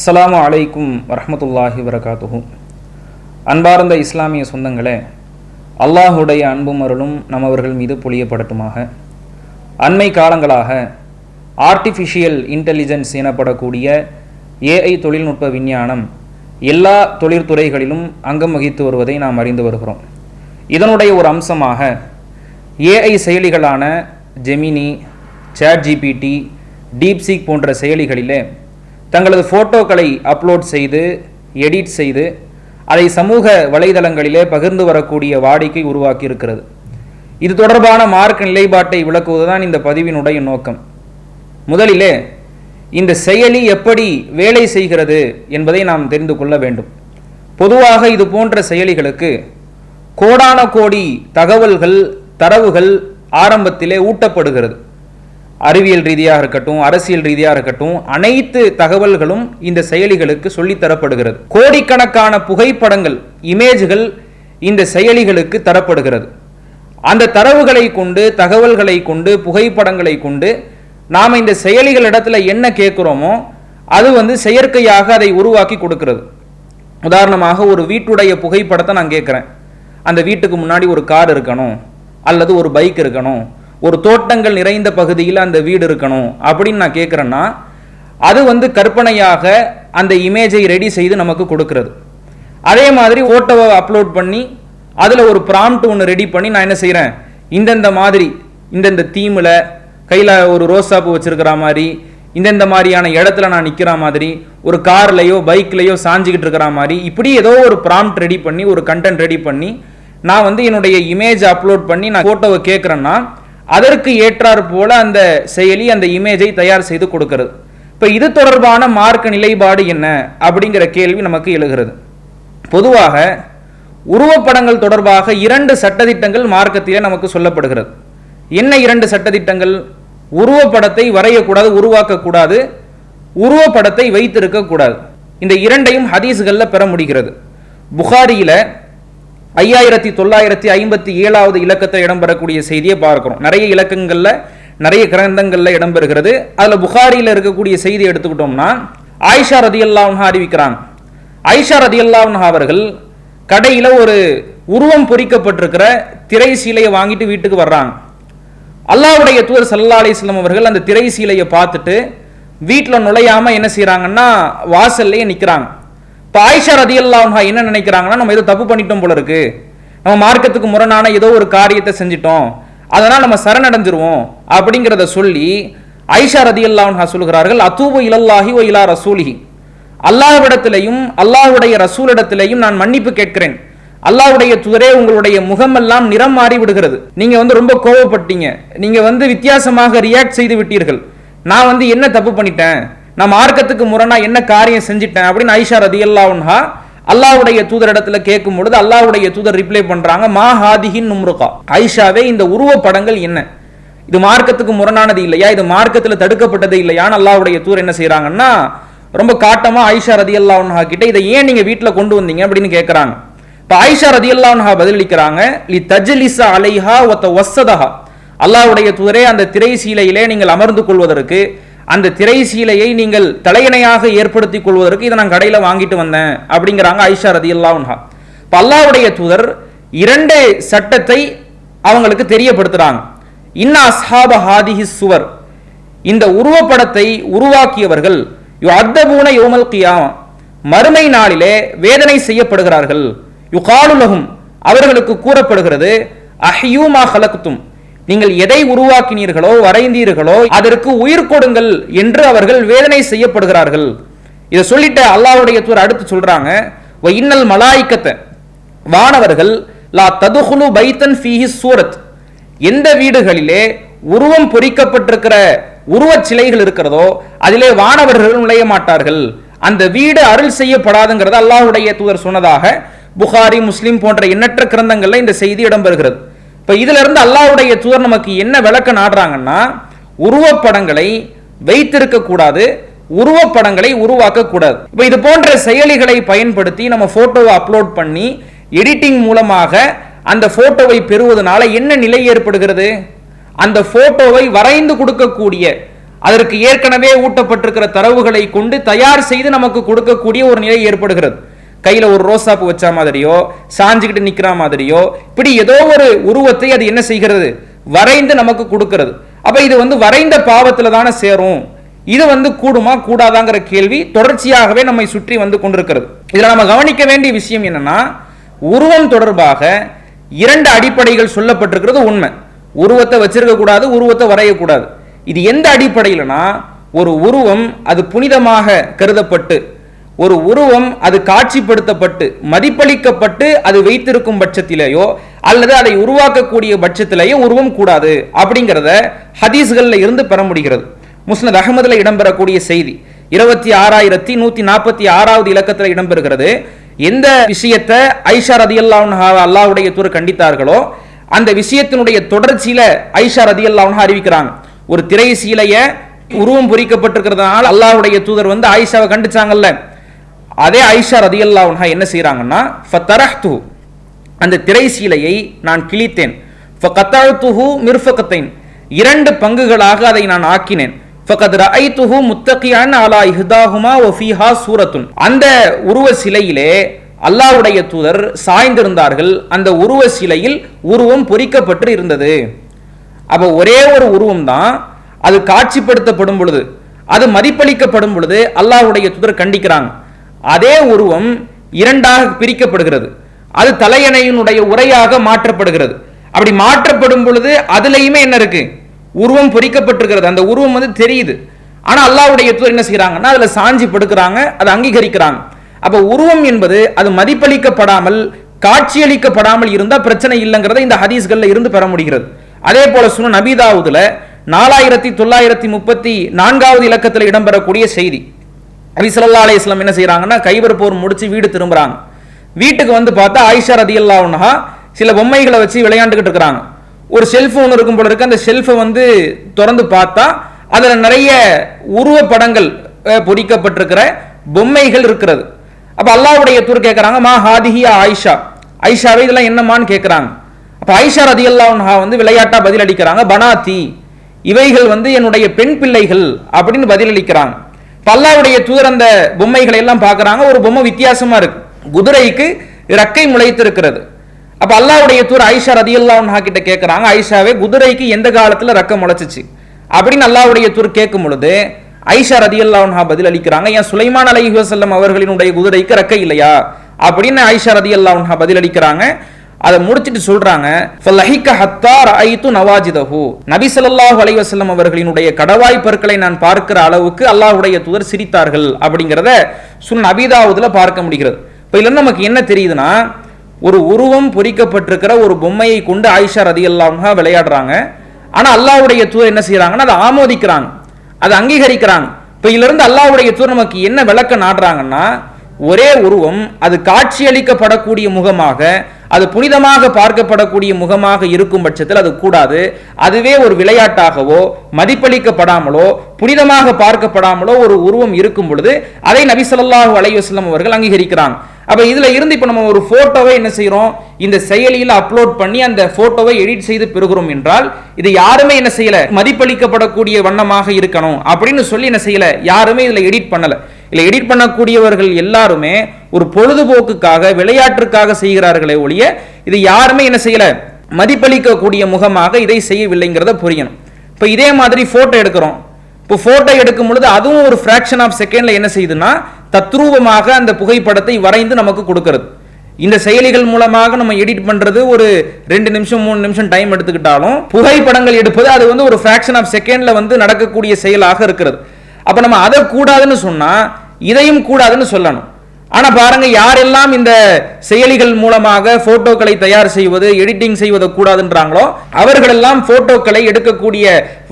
அஸ்லாம் அலைக்கும் வரமத்துல்லாஹி வரகாத்துஹு. அன்பார்ந்த இஸ்லாமிய சொந்தங்களே அல்லாஹுடைய அன்பும் அருளும் நம்மவர்கள் மீது பொழியப்படட்டுமாக. அண்மை காலங்களாக ஆர்டிஃபிஷியல் இன்டெலிஜென்ஸ் எனப்படக்கூடிய ஏஐ தொழில்நுட்ப விஞ்ஞானம் எல்லா தொழிற்துறைகளிலும் அங்கம் வகித்து வருவதை நாம் அறிந்து வருகிறோம். இதனுடைய ஒரு அம்சமாக ஏஐ செயலிகளான ஜெமினி சேட் ஜிபிடி டீப்சீக் போன்ற செயலிகளிலே தங்களது ஃபோட்டோக்களை அப்லோட் செய்து எடிட் செய்து அதை சமூக வலைதளங்களிலே பகிர்ந்து வரக்கூடிய வாடிக்கை உருவாக்கி இருக்கிறது இது தொடர்பான மார்க்க நிலைப்பாட்டை விளக்குவதுதான் இந்த பதிவினுடைய நோக்கம். முதலிலே இந்த செயலி எப்படி வேலை செய்கிறது என்பதை நாம் தெரிந்து கொள்ள வேண்டும். பொதுவாக இது போன்ற செயலிகளுக்கு கோடான கோடி தகவல்கள் தரவுகள் ஆரம்பத்திலே ஊட்டப்படுகிறது. அறிவியல் ரீதியாக இருக்கட்டும் அரசியல் ரீதியாக இருக்கட்டும் அனைத்து தகவல்களும் இந்த செயலிகளுக்கு சொல்லித் தரப்படுகிறது கோடிக்கணக்கான புகைப்படங்கள் இமேஜ்கள் இந்த செயலிகளுக்கு தரப்படுகிறது. அந்த தரவுகளை கொண்டு தகவல்களை கொண்டு புகைப்படங்களை கொண்டு நாம் இந்த செயலிகளிடத்துல என்ன கேட்குறோமோ அது வந்து செயற்கையாக அதை உருவாக்கி கொடுக்கிறது. உதாரணமாக ஒரு வீட்டுடைய புகைப்படத்தை நான் கேட்குறேன். அந்த வீட்டுக்கு முன்னாடி ஒரு கார் இருக்கணும் அல்லது ஒரு பைக் இருக்கணும் ஒரு தோட்டங்கள் நிறைந்த பகுதியில் அந்த வீடு இருக்கணும் அப்படின்னு நான் கேட்குறேன்னா அது வந்து கற்பனையாக அந்த இமேஜை ரெடி செய்து நமக்கு கொடுக்கறது. அதே மாதிரி ஃபோட்டோவை அப்லோட் பண்ணி அதில் ஒரு ப்ராம்ட் ஒன்று ரெடி பண்ணி நான் என்ன செய்கிறேன் இந்தந்த மாதிரி இந்தந்த தீமில் கையில் ஒரு ரோசாப்பு வச்சுருக்கிற மாதிரி இந்தந்த மாதிரியான இடத்துல நான் நிற்கிற மாதிரி ஒரு கார்லையோ பைக்லையோ சாஞ்சிக்கிட்டு இருக்கிற மாதிரி இப்படி ஏதோ ஒரு ப்ராம்ப்ட் ரெடி பண்ணி ஒரு கண்டென்ட் ரெடி பண்ணி நான் வந்து என்னுடைய இமேஜ் அப்லோட் பண்ணி நான் ஃபோட்டோவை கேட்குறேன்னா அதற்கு ஏற்றாற் போல அந்த செயலி அந்த இமேஜை தயார் செய்து கொடுக்கிறது. இப்போ இது தொடர்பான மார்க்க நிலைப்பாடு என்ன அப்படிங்கிற கேள்வி நமக்கு எழுகிறது. பொதுவாக உருவப்படங்கள் தொடர்பாக இரண்டு சட்டதிட்டங்கள் மார்க்கத்திலே நமக்கு சொல்லப்படுகிறது. என்ன இரண்டு சட்டதிட்டங்கள் உருவப்படத்தை வரையக்கூடாது உருவாக்கக்கூடாது உருவப்படத்தை வைத்திருக்கக்கூடாது. இந்த இரண்டையும் ஹதீஸ்களில் பெற முடிகிறது. புகாரியில் ஐயாயிரத்தி தொள்ளாயிரத்தி ஐம்பத்தி ஏழாவது இலக்கத்தை இடம்பெறக்கூடிய செய்தியை பார்க்குறோம். நிறைய இலக்கங்கள்ல நிறைய கிரந்தங்கள்ல இடம்பெறுகிறது. அதில் புகாரியில் இருக்கக்கூடிய செய்தி எடுத்துக்கிட்டோம்னா ஆயிஷா ரதி அல்லாஹா அறிவிக்கிறாங்க. ஆயிஷா ரதி அல்லாஹா அவர்கள் கடையில ஒரு உருவம் பொறிக்கப்பட்டிருக்கிற திரை சீலையை வாங்கிட்டு வீட்டுக்கு வர்றாங்க. அல்லாவுடைய தூர் சல்லா அலிஸ்லாம் அவர்கள் அந்த திரை சீலையை பார்த்துட்டு வீட்டில் நுழையாம என்ன செய்கிறாங்கன்னா வாசல்லையே நிற்கிறாங்க இப்போ ஆயிஷா ரதி அல்லாஹா என்ன நினைக்கிறாங்கன்னா நம்ம ஏதோ தப்பு பண்ணிட்டோம் போல இருக்கு. நம்ம மார்க்கத்துக்கு முரணான ஏதோ ஒரு காரியத்தை செஞ்சிட்டோம். அதனால் நம்ம சரணடைஞ்சிருவோம் அப்படிங்கிறத சொல்லி ஐஷா ரதி அல்லாஹா சொல்கிறார்கள் அத்தூபு இலல்லாஹி ஓ இலா ரசூலிஹி. அல்லாஹ்விடத்திலையும் அல்லாஹ்வுடைய ரசூலிடத்திலையும் நான் மன்னிப்பு கேட்கிறேன். அல்லாஹ்வுடைய துதரே உங்களுடைய முகமெல்லாம் நிறம் மாறி விடுகிறது. நீங்க வந்து ரொம்ப கோவப்பட்டீங்க. நீங்க வந்து வித்தியாசமாக ரியாக்ட் செய்து விட்டீர்கள். நான் வந்து என்ன தப்பு பண்ணிட்டேன்? நான் மார்க்கத்துக்கு முரணா என்ன காரியம் செஞ்சிட்டேன் அப்படின்னு ஐஷா ரதி அல்லாவுடைய அல்லாஹ்வுடைய தூதரிடத்துல கேட்கும் பொழுது அல்லாவுடைய தூதர் ரிப்ளை பண்றாங்க மா ஹாதிஹின் நும்ருகா. ஐஷாவே இந்த உருவப்படங்கள் என்ன? இது மார்க்கத்துக்கு முரணானது இல்லையா? இது மார்க்கத்தில் தடுக்கப்பட்டது இல்லையான்னு அல்லாவுடைய தூதர் என்ன செய்யறாங்கன்னா ரொம்ப காட்டமா ஐஷா ரதி அல்லாஹா கிட்ட இதை ஏன் நீங்க வீட்டில் கொண்டு வந்தீங்க? அப்படின்னு கேட்கறாங்க இப்போ ஐஷா ரதி உன்ஹா பதிலளிக்கிறாங்க லி தஜ்லிசா அலைஹா ஒத்த வசதஹா அல்லாஹ்வுடைய தூதரே அந்த திரை சீலையிலே நீங்கள் அமர்ந்து கொள்வதற்கு அந்த திரை சீலையை நீங்கள் தலையணையாக ஏற்படுத்திக் கொள்வதற்கு இதை நான் கடையில் வாங்கிட்டு வந்தேன் அப்படிங்கிறாங்க ஐஷா ரதி அல்லாஹா இப்போ அல்லாவுடைய தூதர் இரண்டு சட்டத்தை அவங்களுக்கு தெரியப்படுத்துறாங்க. இன்ன அஸ்ஹாப ஹாதிஹி சுவர். இந்த உருவப்படத்தை உருவாக்கியவர்கள் யு அத்தபூன யோமல் கியாம் மறுமை நாளிலே வேதனை செய்யப்படுகிறார்கள். யுகாலுலகும் அவர்களுக்கு கூறப்படுகிறது அஹ்யூமா ஹலக்குத்தும் நீங்கள் எதை உருவாக்கினீர்களோ வரைந்தீர்களோ அதற்கு உயிர் கொடுங்கள் என்று அவர்கள் வேதனை செய்யப்படுகிறார்கள். இதை சொல்லிட்டு அல்லாவுடைய தூர் அடுத்து சொல்றாங்க இன்னல் மலாய்க்கத்தை வானவர்கள் லா ததுகுலு பைத்தன் ஃபீஹி சூரத். எந்த வீடுகளிலே உருவம் பொறிக்கப்பட்டிருக்கிற உருவச் சிலைகள் இருக்கிறதோ அதிலே வானவர்கள் நுழைய மாட்டார்கள். அந்த வீடு அருள் செய்யப்படாதுங்கிறது அல்லாஹ்வுடைய தூதர் சொன்னதாக புகாரி முஸ்லிம் போன்ற எண்ணற்ற கிரந்தங்கள்ல இந்த செய்தி இடம்பெறுகிறது இப்போ இதுல இருந்து அல்லாஹ்வுடைய தூதர் நமக்கு என்ன விளக்க நாடுறாங்கன்னா உருவப்படங்களை வைத்திருக்க கூடாது உருவப்படங்களை உருவாக்க கூடாது. இது போன்ற செயலிகளை பயன்படுத்தி நம்ம போட்டோவை அப்லோட் பண்ணி எடிட்டிங் மூலமாக அந்த போட்டோவை பெறுவதனால என்ன நிலை ஏற்படுகிறது? அந்த போட்டோவை வரைந்து கொடுக்கக்கூடிய அதற்கு ஏற்கனவே ஊட்டப்பட்டிருக்கிற தரவுகளை கொண்டு தயார் செய்து நமக்கு கொடுக்கக்கூடிய ஒரு நிலை ஏற்படுகிறது. கையில ஒரு ரோசாப்பு வச்ச மாதிரியோ சாஞ்சுக்கிட்டு நிக்கிற மாதிரியோ இப்படி ஏதோ ஒரு உருவத்தை அது என்ன செய்கிறது? வரைந்து நமக்கு கொடுக்கிறது. அப்ப இது வந்து வரைந்த பாவத்துல தானே சேரும். இது வந்து கூடுமா கூடாதாங்கிற கேள்வி தொடர்ச்சியாகவே நம்மை சுற்றி வந்து கொண்டிருக்கிறது. இதுல நம்ம கவனிக்க வேண்டிய விஷயம் என்னன்னா உருவம் தொடர்பாக இரண்டு அடிப்படைகள் சொல்லப்பட்டிருக்கிறது உண்மை. உருவத்தை வச்சிருக்க கூடாது உருவத்தை வரையக்கூடாது இது எந்த அடிப்படையிலனா ஒரு உருவம் அது புனிதமாக கருதப்பட்டு ஒரு உருவம் அது காட்சிப்படுத்தப்பட்டு மதிப்பளிக்கப்பட்டு அது வைத்திருக்கும் பட்சத்திலேயோ அல்லது அதை உருவாக்கக்கூடிய பட்சத்திலேயோ உருவம் கூடாது அப்படிங்கிறத ஹதீஸ்களில் இருந்து பெற முடிகிறது. முஸ்னத் அகமதுல இடம்பெறக்கூடிய செய்தி இருபத்தி ஆறாயிரத்தி நூத்தி நாற்பத்தி ஆறாவது இலக்கத்தில் இடம்பெறுகிறது. எந்த விஷயத்தை ஐஷா ரதி அல்லாவுடைய தூர் கண்டித்தார்களோ அந்த விஷயத்தினுடைய தொடர்ச்சியில ஐஷா ரதி அறிவிக்கிறாங்க. ஒரு திரை சீலைய உருவம் பொறிக்கப்பட்டிருக்கிறதுனால அல்லாவுடைய தூதர் வந்து ஆயிஷாவை கண்டிச்சாங்கல்ல. அதே ஐஷா ரதி என்ன செய்கிறாங்கன்னா ஃபத்தரஹ்து அந்த திரை சீலையை நான் கிழித்தேன். ஃபகத்தஅத்துஹு மிர்ஃபகத்தைன் இரண்டு பங்குகளாக அதை நான் ஆக்கினேன். ஃபகத் ரஅய்துஹு முத்தகியான் அலா இஹ்தாஹுமா ஒஃபிஹா சூரத்துன் அந்த உருவ சிலையிலே அல்லாவுடைய தூதர் சாய்ந்திருந்தார்கள். அந்த உருவ சிலையில் உருவம் பொறிக்கப்பட்டு இருந்தது. அப்ப ஒரே ஒரு உருவம் தான் அது காட்சிப்படுத்தப்படும் பொழுது அது மதிப்பளிக்கப்படும் பொழுது அல்லாவுடைய தூதர் கண்டிக்கிறாங்க. அதே உருவம் இரண்டாக பிரிக்கப்படுகிறது. அது தலையணையினுடைய உரையாக மாற்றப்படுகிறது. அப்படி மாற்றப்படும் பொழுது அதுலயுமே என்ன இருக்கு? உருவம் பொறிக்கப்பட்டிருக்கிறது. அந்த உருவம் வந்து தெரியுது. ஆனா அல்லாவுடைய தூர் என்ன செய்கிறாங்கன்னா அதுல சாஞ்சி படுக்கிறாங்க அதை அங்கீகரிக்கிறாங்க. அப்போ உருவம் என்பது அது மதிப்பளிக்கப்படாமல் காட்சியளிக்கப்படாமல் இருந்தா பிரச்சனை இல்லைங்கிறத இந்த ஹதீஸ்கள்ல இருந்து பெற முடிகிறது. அதே போல சுன நபீதாவுதுல நாலாயிரத்தி தொள்ளாயிரத்தி முப்பத்தி நான்காவது இலக்கத்தில் இடம்பெறக்கூடிய செய்தி. நபி ஸல்லல்லாஹு அலைஹி என்ன செய்கிறாங்கன்னா கைபர் போர் முடிச்சு வீடு திரும்புறாங்க. வீட்டுக்கு வந்து பார்த்தா ஆயிஷா ரதியல்லாஹு அன்ஹா சில பொம்மைகளை வச்சு விளையாண்டுக்கிட்டு இருக்கிறாங்க. ஒரு செல்போன் இருக்கும் போல இருக்கு. அந்த செல்ஃபை வந்து திறந்து பார்த்தா அதில் நிறைய உருவப்படங்கள் பொறிக்கப்பட்டிருக்கிற பொம்மைகள் இருக்கிறது. அப்போ அல்லாவுடைய தூர் கேட்குறாங்க மா ஹாதிஹியா ஆயிஷா? ஐஷாவை இதெல்லாம் என்னமான்னு கேட்குறாங்க அப்போ ஐஷா ரதியல்லாஹு அன்ஹா வந்து விளையாட்டாக பதில் அளிக்கிறாங்க பனாத்தி. இவைகள் வந்து என்னுடைய பெண் பிள்ளைகள் அப்படின்னு பதிலளிக்கிறாங்க. அல்லாவுடைய அல்லாஹ்வுடைய தூதர் அந்த பொம்மைகளை எல்லாம் பார்க்குறாங்க. ஒரு பொம்மை வித்தியாசமா இருக்கு. குதிரைக்கு இறக்கை முளைத்து இருக்கிறது அல்லாவுடைய தூர் ஐஷா ரதியல்லாஹு அன்ஹா கிட்ட கேட்குறாங்க ஐஷாவே குதிரைக்கு எந்த காலத்துல ரக்கம் முளைச்சிச்சு? அப்படின்னு அல்லாஹ்வுடைய தூர் கேட்கும் பொழுது ஐஷா ரதியல்லாஹு அன்ஹா பதில் அளிக்கிறாங்க. ஏன் சுலைமான் அலைஹி வஸல்லம் அவர்களினுடைய குதிரைக்கு ரக்கை இல்லையா? அப்படின்னு ஐஷா ரதியல்லாஹு அன்ஹா பதில் அளிக்கிறாங்க. அதை முடிச்சிட்டு சொல்றாங்க ஃபலஹிக ஹத்தார் ரஅய்து நவாஜிதஹு. நபி ஸல்லல்லாஹு அலைஹி வஸல்லம் அவர்களினுடைய கடவாய் பற்களை நான் பார்க்கிற அளவுக்கு அல்லாஹ்வுடைய தூதர் சிரித்தார்கள் அப்படிங்கிறத சுன் அபிதாவுதுல பார்க்க முடிகிறது. இப்போ இதுல நமக்கு என்ன தெரியுதுன்னா ஒரு உருவம் பொறிக்கப்பட்டிருக்கிற ஒரு பொம்மையை கொண்டு ஆயிஷா ரதியல்லாஹு விளையாடுறாங்க. ஆனா அல்லாஹ்வுடைய தூதர் என்ன செய்றாங்கன்னா அதை ஆமோதிக்கிறாங்க. அதை அங்கீகரிக்கிறாங்க. இப்போ இதிலிருந்து அல்லாஹ்வுடைய தூதர் நமக்கு என்ன விளக்க நாடுறாங்கன்னா ஒரே உருவம் அது காட்சியளிக்கப்படக்கூடிய முகமாக அது புனிதமாக பார்க்கப்படக்கூடிய முகமாக இருக்கும் பட்சத்தில் அது கூடாது. அதுவே ஒரு விளையாட்டாகவோ மதிப்பளிக்கப்படாமலோ புனிதமாக பார்க்கப்படாமலோ ஒரு உருவம் இருக்கும் பொழுது அதை நபி ஸல்லல்லாஹு அலைஹி அவர்கள் அங்கீகரிக்கிறாங்க. அப்ப இதுல இருந்து இப்ப நம்ம ஒரு போட்டோவை என்ன செய்கிறோம் இந்த செயலியில் அப்லோட் பண்ணி அந்த போட்டோவை எடிட் செய்து பெறுகிறோம் என்றால் இது யாருமே என்ன செய்யல? மதிப்பளிக்கப்படக்கூடிய வண்ணமாக இருக்கணும் அப்படின்னு சொல்லி என்ன செய்யல? யாருமே இதுல எடிட் பண்ணல. இல்ல எடிட் பண்ணக்கூடியவர்கள் எல்லாருமே ஒரு பொழுதுபோக்குக்காக விளையாட்டுக்காக செய்கிறார்களே ஒழிய இது யாருமே என்ன செய்யல? மதிப்பளிக்கக்கூடிய முகமாக இதை செய்யவில்லைங்கிறத புரியணும். இப்போ இதே மாதிரி போட்டோ எடுக்கிறோம். இப்போ போட்டோ எடுக்கும் பொழுது அதுவும் ஒரு ஃபிராக்ஷன் ஆஃப் செகண்ட்ல என்ன செய்யுதுன்னா தத்ரூபமாக அந்த புகைப்படத்தை வரைந்து நமக்கு கொடுக்கறது. இந்த செயலிகள் மூலமாக நம்ம எடிட் பண்றது ஒரு ரெண்டு நிமிஷம் மூணு நிமிஷம் டைம் எடுத்துக்கிட்டாலும் புகைப்படங்கள் எடுப்பது அது வந்து ஒரு ஃப்ராக்ஷன் ஆஃப் செகண்ட்ல வந்து நடக்கக்கூடிய செயலாக இருக்கிறது. அப்ப நம்ம அதை கூடாதுன்னு சொன்னா இதையும் கூடாதுன்னு சொல்லணும். ஆனால் பாருங்க யாரெல்லாம் இந்த செயலிகள் மூலமாக போட்டோக்களை தயார் செய்வது எடிட்டிங் செய்வது கூடாதுன்றாங்களோ அவர்களெல்லாம் போட்டோக்களை எடுக்கக்கூடிய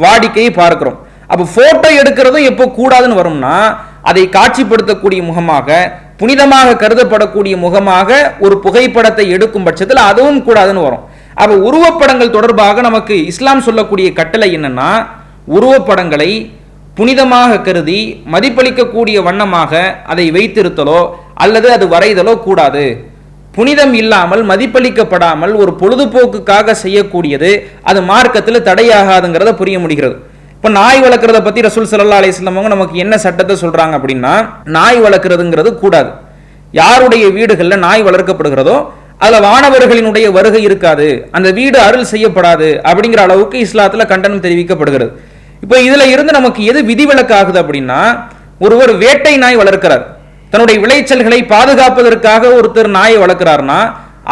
வாடிக்கையை பார்க்கிறோம். அப்போ போட்டோ எடுக்கிறதும் எப்போ கூடாதுன்னு வரும்னா அதை காட்சிப்படுத்தக்கூடிய முகமாக புனிதமாக கருதப்படக்கூடிய முகமாக ஒரு புகைப்படத்தை எடுக்கும் பட்சத்தில் அதுவும் கூடாதுன்னு வரும். அப்போ உருவப்படங்கள் தொடர்பாக நமக்கு இஸ்லாம் சொல்லக்கூடிய கட்டளை என்னன்னா உருவப்படங்களை புனிதமாக கருதி மதிப்பளிக்கக்கூடிய வண்ணமாக அதை வைத்திருத்தலோ அல்லது அது வரைதலோ கூடாது. புனிதம் இல்லாமல் மதிப்பளிக்கப்படாமல் ஒரு பொழுதுபோக்குக்காக செய்யக்கூடியது அது மார்க்கத்தில் தடையாகாதுங்கிறத புரிய முடிகிறது. இப்போ நாய் வளர்க்குறத பற்றி ரசூல் சல்லா அலிஸ்லாம் அவங்க நமக்கு என்ன சட்டத்தை சொல்கிறாங்க அப்படின்னா நாய் வளர்க்குறதுங்கிறது கூடாது. யாருடைய வீடுகளில் நாய் வளர்க்கப்படுகிறதோ அதில் வானவர்களினுடைய வருகை இருக்காது. அந்த வீடு அருள் செய்யப்படாது அப்படிங்கிற அளவுக்கு இஸ்லாத்தில் கண்டனம் தெரிவிக்கப்படுகிறது. இப்போ இதில் இருந்து நமக்கு எது விதிவிலக்காகுது அப்படின்னா ஒருவர் வேட்டை நாய் வளர்க்கிறார். தன்னுடைய விளைச்சல்களை பாதுகாப்பதற்காக ஒருத்தர் நாயை வளர்க்கிறார்னா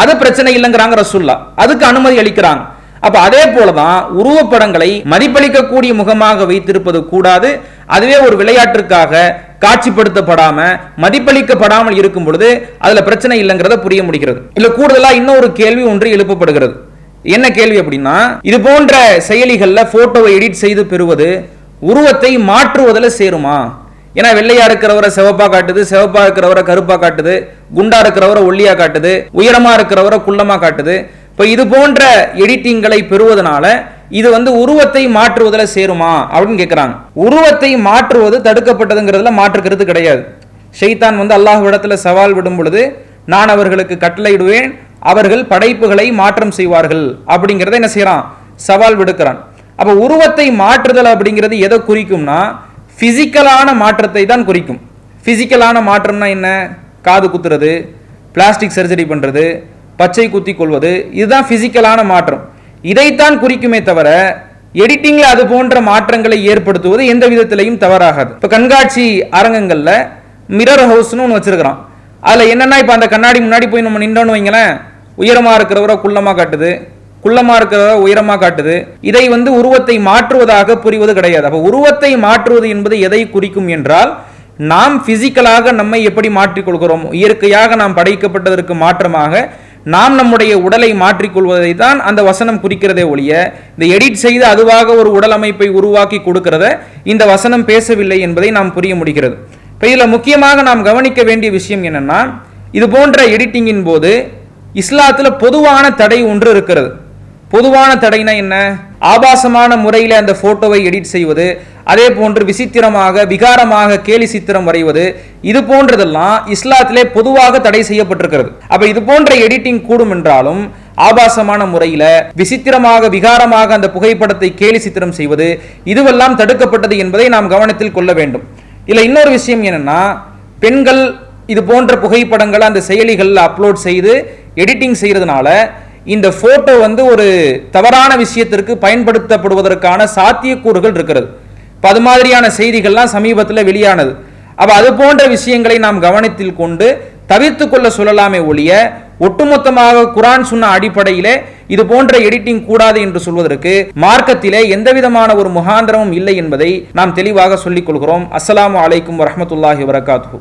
அது பிரச்சனை இல்லைங்கிறாங்க ரசுல்லா. அதுக்கு அனுமதி அளிக்கிறாங்க. அப்ப அதே போலதான் உருவப்படங்களை மதிப்பளிக்கக்கூடிய முகமாக வைத்திருப்பது கூடாது. அதுவே ஒரு விளையாட்டிற்காக காட்சிப்படுத்தப்படாம மதிப்பளிக்கப்படாமல் இருக்கும் பொழுது அதுல பிரச்சனை இல்லைங்கிறத புரிய முடிகிறது. இல்ல கூடுதலா இன்னொரு கேள்வி ஒன்று எழுப்பப்படுகிறது. என்ன கேள்வி அப்படின்னா இது போன்ற செயலிகள்ல போட்டோவை எடிட் செய்து பெறுவது உருவத்தை மாற்றுவதில் சேருமா? ஏன்னா வெள்ளையா இருக்கிறவரை சிவப்பா காட்டுது சிவப்பா இருக்கிறவரை கருப்பா காட்டுது குண்டா இருக்கிறவரை ஒல்லியா காட்டுது உயரமா இருக்கிறவரை குள்ளமா காட்டுது. இப்போ இது போன்ற எடிட்டிங்களை பெறுவதனால இது வந்து உருவத்தை மாற்றுவதில் சேருமா அப்படின்னு கேட்குறாங்க உருவத்தை மாற்றுவது தடுக்கப்பட்டதுங்கிறதுல மாற்றுக்கிறது கிடையாது. ஷெய்தான் வந்து அல்லாஹ் இடத்துல சவால் விடும் பொழுது நான் அவர்களுக்கு கட்டளையிடுவேன் அவர்கள் படைப்புகளை மாற்றம் செய்வார்கள் அப்படிங்கிறத என்ன செய்யறான்? சவால் விடுக்கிறான். அப்போ உருவத்தை மாற்றுதல் அப்படிங்கிறது எதை குறிக்கும்னா ஃபிசிக்கலான மாற்றத்தை தான் குறிக்கும். ஃபிசிக்கலான மாற்றம்னா என்ன? காது குத்துறது பிளாஸ்டிக் சர்ஜரி பண்ணுறது பச்சை குத்தி கொள்வது இதுதான் ஃபிசிக்கலான மாற்றம். இதைத்தான் குறிக்குமே தவிர எடிட்டிங்கில் அது போன்ற மாற்றங்களை ஏற்படுத்துவது எந்த விதத்திலையும் தவறாகாது. இப்போ கண்காட்சி அரங்கங்களில் மிரர் ஹவுஸ்னு ஒன்று வச்சிருக்கிறான். அதில் என்னென்னா இப்போ அந்த கண்ணாடி முன்னாடி போய் நம்ம நின்றோன்னு வைங்களேன் உயரமாக இருக்கிறவரை குள்ளமாக காட்டுது. குள்ளமாக இருக்கிறத உயரமாக காட்டுது. இதை வந்து உருவத்தை மாற்றுவதாக புரிவது கிடையாது. அப்போ உருவத்தை மாற்றுவது என்பது எதை குறிக்கும் என்றால் நாம் பிசிக்கலாக நம்மை எப்படி மாற்றிக்கொள்கிறோம் இயற்கையாக நாம் படைக்கப்பட்டதற்கு மாற்றமாக நாம் நம்முடைய உடலை மாற்றிக்கொள்வதை தான் அந்த வசனம் குறிக்கிறதே ஒழிய இந்த எடிட் செய்து அதுவாக ஒரு உடல் அமைப்பை உருவாக்கி கொடுக்கிறத இந்த வசனம் பேசவில்லை என்பதை நாம் புரிய முடிகிறது. இப்போ இதில் முக்கியமாக நாம் கவனிக்க வேண்டிய விஷயம் என்னென்னா இது போன்ற எடிட்டிங்கின் போது இஸ்லாத்தில் பொதுவான தடை ஒன்று இருக்கிறது. பொதுவான தடைனா என்ன? ஆபாசமான முறையில் அந்த போட்டோவை எடிட் செய்வது அதே போன்று விசித்திரமாக விகாரமாக கேலி சித்திரம் வரைவது இது போன்றதெல்லாம் இஸ்லாத்திலே பொதுவாக தடை செய்யப்பட்டிருக்கிறது. அப்ப இது போன்ற எடிட்டிங் கூடும் என்றாலும் ஆபாசமான முறையில் விசித்திரமாக விகாரமாக அந்த புகைப்படத்தை கேலி சித்திரம் செய்வது இதுவெல்லாம் தடுக்கப்பட்டது என்பதை நாம் கவனத்தில் கொள்ள வேண்டும். இல்லை இன்னொரு விஷயம் என்னன்னா பெண்கள் இது போன்ற புகைப்படங்களை அந்த செயலிகளில் அப்லோட் செய்து எடிட்டிங் செய்யறதுனால இந்த போட்டோ வந்து ஒரு தவறான விஷயத்திற்கு பயன்படுத்தப்படுவதற்கான சாத்தியக்கூறுகள் இருக்கிறது. இப்போ அது மாதிரியான செய்திகள்லாம் சமீபத்தில் வெளியானது. அப்போ அது போன்ற விஷயங்களை நாம் கவனத்தில் கொண்டு தவிர்த்து கொள்ள சொல்லலாமே ஒழிய ஒட்டுமொத்தமாக குரான் சொன்ன அடிப்படையிலே இது போன்ற எடிட்டிங் கூடாது என்று சொல்வதற்கு மார்க்கத்திலே எந்த விதமான ஒரு முகாந்திரமும் இல்லை என்பதை நாம் தெளிவாக சொல்லிக் கொள்கிறோம். அஸ்லாம் அலைக்கும் வரமத்துல்லாஹி வரகாத்து